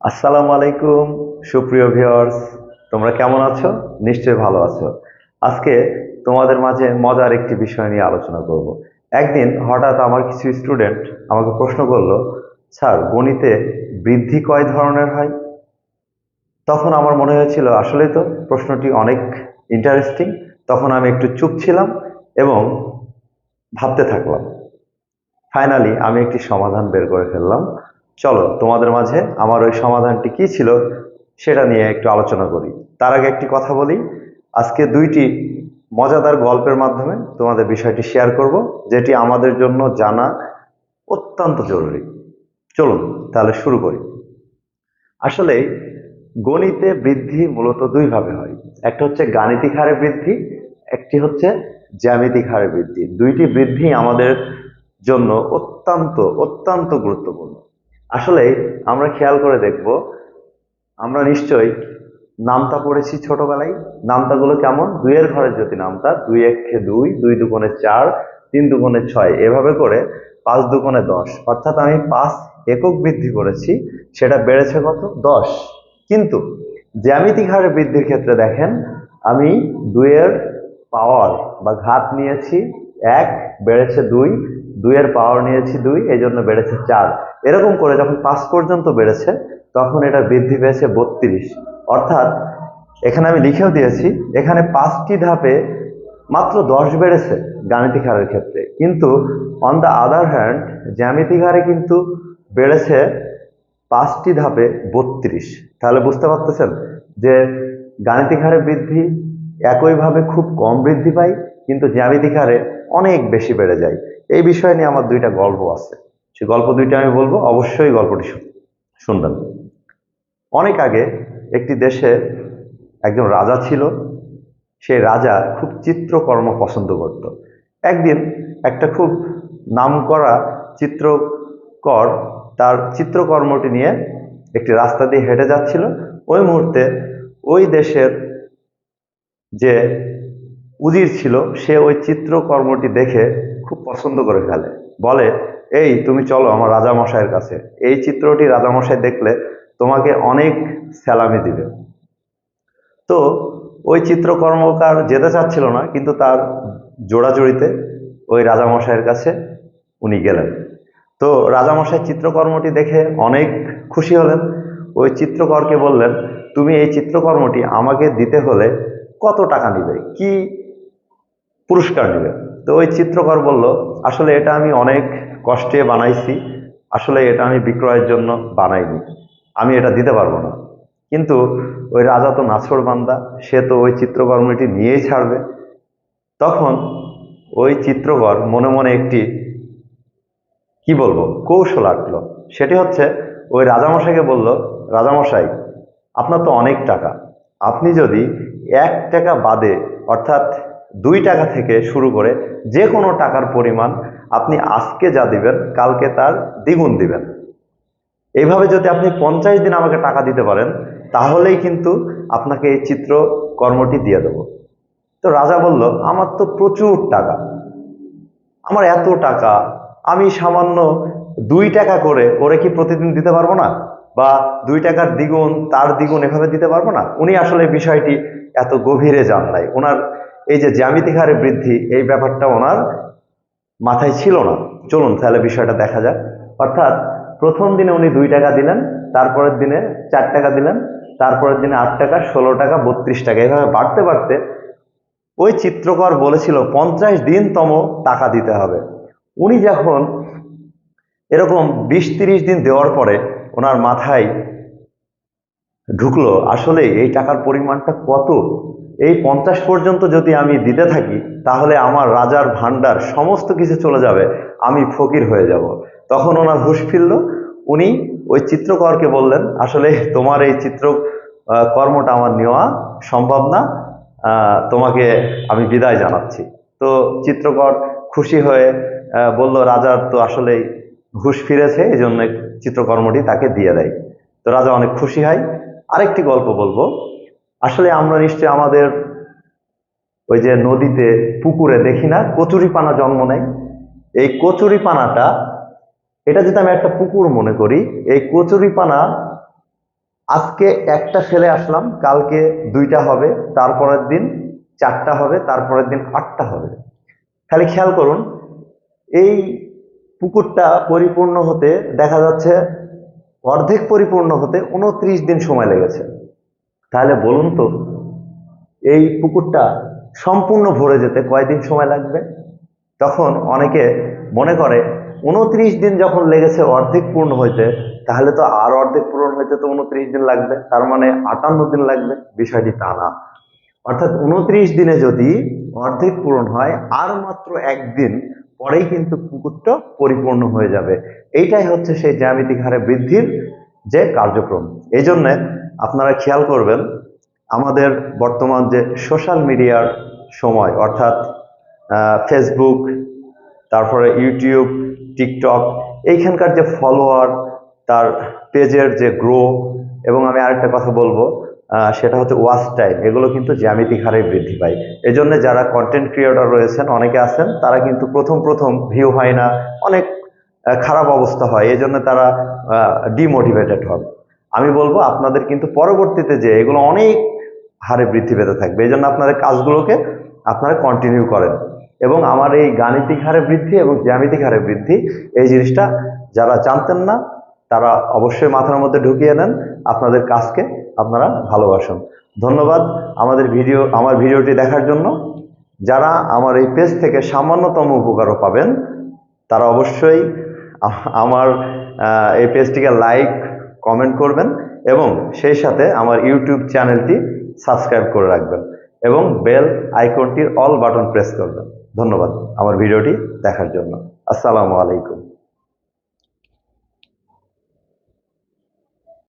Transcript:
আসসালামু আলাইকুম, সুপ্রিয় ভিউয়ার্স। তোমরা কেমন আছো? নিশ্চয়ই ভালো আছো। আজকে তোমাদের মাঝে মজার একটি বিষয় নিয়ে আলোচনা করব। একদিন হঠাৎ আমার কিছু স্টুডেন্ট আমাকে প্রশ্ন করল, স্যার, গণিতে বৃদ্ধি কয় ধরনের হয়? তখন আমার মনে হয়েছিল আসলেই তো প্রশ্নটি অনেক ইন্টারেস্টিং তখন আমি একটু চুপ ছিলাম এবং ভাবতে থাকলাম। ফাইনালি আমি একটি সমাধান বের করে ফেললাম। চলো, তোমাদের মাঝে আমার ওই সমাধানটি কি ছিল সেটা নিয়ে একটু আলোচনা করি। তার আগে একটি কথা বলি। আজকে দুইটি মজাদার গল্পের মাধ্যমে তোমাদের বিষয়টি শেয়ার করব, যেটি আমাদের জন্য জানা অত্যন্ত জরুরি। চলুন, তাহলে শুরু করি। আসলে গণিতে বৃদ্ধি মূলত দুইভাবে হয়। একটা হচ্ছে গাণিতিক হারে বৃদ্ধি, একটি হচ্ছে জ্যামিতিক হারে বৃদ্ধি। দুইটি বৃদ্ধি আমাদের জন্য অত্যন্ত অত্যন্ত গুরুত্বপূর্ণ। আসলে আমরা খেয়াল করে দেখব, আমরা নিশ্চয়ই নামতা পড়েছি ছোটবেলায়। নামতাগুলো কেমন? দুইয়ের ঘরের যদি নামতা, দুই একে দুই দুই দুগুণে চার, তিন দুগুণে ছয়। এভাবে করে পাঁচ দুগুণে দশ। অর্থাৎ আমি পাঁচ একক বৃদ্ধি করেছি, সেটা বেড়েছে কত? দশ। কিন্তু জ্যামিতিক হারে বৃদ্ধির ক্ষেত্রে দেখেন, আমি দুইয়ের পাওয়ার বা ঘাত নিয়েছি এক, বেড়েছে দুই, দুইয়ের পাওয়ার নিয়েছি দুই এই জন্য বেড়েছে চার। এরকম করে যখন পাঁচ পর্যন্ত বেড়েছে, তখন এটা বৃদ্ধি পেয়েছে বত্রিশ। অর্থাৎ, এখানে আমি লিখেও দিয়েছি, এখানে পাঁচটি ধাপে মাত্র দশ বেড়েছে গাণিতিক হারের ক্ষেত্রে। কিন্তু অন দ্য আদার হ্যান্ড জ্যামিতিক হারে কিন্তু বেড়েছে পাঁচটি ধাপে বত্রিশ। তাহলে বুঝতে পারতেছেন যে গাণিতিক হারে বৃদ্ধি একইভাবে খুব কম বৃদ্ধি পায়, কিন্তু জ্যামিতিক হারে অনেক বেশি বেড়ে যায়। এই বিষয় নিয়ে আমার দুইটা গল্প আছে। সেই গল্প দুইটা আমি বলব। অবশ্যই গল্পটি শুন- শুনবেন। অনেক আগে একটি দেশে একজন রাজা ছিল। সেই রাজা খুব চিত্রকর্ম পছন্দ করত। একদিন একটা খুব নামকরা চিত্রকর তার চিত্রকর্মটি নিয়ে একটি রাস্তা দিয়ে হেঁটে যাচ্ছিল। ওই মুহূর্তে ওই দেশের যে উজির ছিল, সে ওই চিত্রকর্মটি দেখে খুব পছন্দ করে ফেলে। বলে এই তুমি চলো আমার রাজামশাইয়ের কাছে। এই চিত্রটি রাজামশাই দেখলে তোমাকে অনেক স্যালামি দিবে। তো ওই চিত্রকর্মকার যেতে চাচ্ছিল না, কিন্তু তার জোড়াজুড়িতে ওই রাজামশাইয়ের কাছে উনি গেলেন। তো রাজামশাই চিত্রকর্মটি দেখে অনেক খুশি হলেন। ওই চিত্রকরকে বললেন, তুমি এই চিত্রকর্মটি আমাকে দিতে হলে কত টাকা নিবে? কি পুরস্কার নেবে? তো ওই চিত্রকর বলল, আসলে এটা আমি অনেক কষ্টে বানাইছি, আসলে এটা আমি বিক্রয়ের জন্য বানাইনি। আমি এটা দিতে পারব না। কিন্তু ওই রাজা তো নাছর বান্দা, সে তো ওই চিত্রকর্মটি নিয়েই ছাড়বে। তখন ওই চিত্রকর মনে মনে একটি, কি বলব, কৌশল আঁকলো। সেটি হচ্ছে, ওই রাজামশাইকে বলল, রাজামশাই, আপনার তো অনেক টাকা। আপনি যদি এক টাকা বাদে, অর্থাৎ দুই টাকা থেকে শুরু করে যে কোনো টাকার পরিমাণ আপনি আজকে যা দিবেন, কালকে তার দ্বিগুণ দিবেন। এইভাবে যদি আপনি পঞ্চাশ দিন আমাকে টাকা দিতে পারেন, তাহলেই কিন্তু আপনাকে এই চিত্র কর্মটি দিয়ে দেবো। তো রাজা বলল, আমার তো প্রচুর টাকা। আমার এত টাকা, আমি সামান্য দুই টাকা করে, ওরে কি প্রতিদিন দিতে পারব না? বা দুই টাকার দ্বিগুণ, তার দ্বিগুণ এভাবে দিতে পারব না? উনি আসলে বিষয়টি এত গভীরে যান নাই। ওনার এই যে জ্যামিতিক হারে বৃদ্ধি, এই ব্যাপারটা ওনার মাথায় ছিল না। চলুন তাহলে বিষয়টা দেখা যাক। অর্থাৎ প্রথম দিনে উনি দুই টাকা দিলেন, তারপরের দিনে চার টাকা দিলেন, তারপরের দিনে আট টাকা, ষোলো টাকা, বত্রিশ টাকা। এভাবে বাড়তে বাড়তে ওই চিত্রকর বলেছিল, পঞ্চাশ দিনতম টাকা দিতে হবে। উনি যখন এরকম বিশ তিরিশ দিন দেওয়ার পরে ওনার মাথায় ঢুকলো, আসলে এই টাকার পরিমাণটা কত? এই পঞ্চাশ পর্যন্ত যদি আমি দিতে থাকি, তাহলে আমার রাজার ভান্ডার সমস্ত কিছু চলে যাবে, আমি ফকির হয়ে যাব। তখন ওনার হুঁশ ফিরল। উনি ওই চিত্রকরকে বললেন, আসলে তোমার এই চিত্র কর্মটা আমার নেওয়া সম্ভব না তোমাকে আমি বিদায় জানাচ্ছি। তো চিত্রকর খুশি হয়ে বলল, রাজার তো আসলে হুঁশ ফিরেছে এই জন্য চিত্রকর্মটি তাকে দিয়ে দেয়। তো রাজা অনেক খুশি হয়। আরেকটি গল্প বলব। আসলে আমরা নিশ্চয়ই আমাদের ওই যে নদীতে, পুকুরে দেখি না, কচুরিপানা জন্ম নেয়। এই কচুরিপানাটা, এটা যদি আমি একটা পুকুর মনে করি, এই কচুরিপানা আজকে একটা ফেলে আসলাম, কালকে দুইটা হবে, তারপরের দিন চারটা হবে, তারপরের দিন আটটা হবে। খালি খেয়াল করুন, এই পুকুরটা পরিপূর্ণ হতে দেখা যাচ্ছে অর্ধেক পরিপূর্ণ হতে উনত্রিশ দিন সময় লেগেছে। তাহলে বলুন তো, এই পুকুরটা সম্পূর্ণ ভরে যেতে কয়দিন সময় লাগবে? তখন অনেকে মনে করে, উনত্রিশ দিন যখন লেগেছে অর্ধেক পূর্ণ হইতে, তাহলে তো আর অর্ধেক পূরণ হইতে তো উনত্রিশ দিন লাগবে। তার মানে আটান্ন দিন লাগবে। বিষয়টি তা না। অর্থাৎ উনত্রিশ দিনে যদি অর্ধেক পূরণ হয়, আর মাত্র একদিন পরেই কিন্তু পুকুরটা পরিপূর্ণ হয়ে যাবে। এইটাই হচ্ছে সেই জ্যামিতিক হারে বৃদ্ধির যে কার্যক্রম। এই জন্যে আপনারা খেয়াল করবেন, আমাদের বর্তমান যে সোশ্যাল মিডিয়ার সময়, অর্থাৎ ফেসবুক তারপরে ইউটিউব টিকটক এইখানকার যে ফলোয়ার তার পেজের যে গ্রো এবং আমি আরেকটা কথা বলব সেটা হচ্ছে ওয়াচ টাইম এগুলো কিন্তু জ্যামিতিক হারে বৃদ্ধি পায়। এই জন্য যারা কন্টেন্ট ক্রিয়েটর রয়েছেন, অনেকে আছেন, তারা কিন্তু প্রথম প্রথম ভিউ হয় না, অনেক খারাপ অবস্থা হয় এই জন্য তারা ডিমোটিভেটেড হন। আমি বলব আপনাদের কিন্তু পরবর্তীতে যে এগুলো অনেক হারে বৃদ্ধি পেতে থাকবে এই জন্য আপনাদের কাজগুলোকে আপনারা কন্টিনিউ করেন। এবং আমার এই গাণিতিক হারে বৃদ্ধি এবং জ্যামিতিক হারে বৃদ্ধি, এই জিনিসটা যারা জানতেন না, তারা অবশ্যই মাথার মধ্যে ঢুকিয়ে নেন, আপনাদের কাজকে আপনারা ভালোবাসুন। ধন্যবাদ আমাদের ভিডিও, আমার ভিডিওটি দেখার জন্য। যারা আমার এই পেজ থেকে সামান্যতম উপকারও পাবেন, তারা অবশ্যই আমার এই পেজটিকে লাইক কমেন্ট করবেন এবং সেই সাথে আমার ইউটিউব চ্যানেলটি সাবস্ক্রাইব করে রাখবেন এবং বেল আইকনটির অল বাটন প্রেস করবেন। ধন্যবাদ আমার ভিডিওটি দেখার জন্য। আসসালামু আলাইকুম।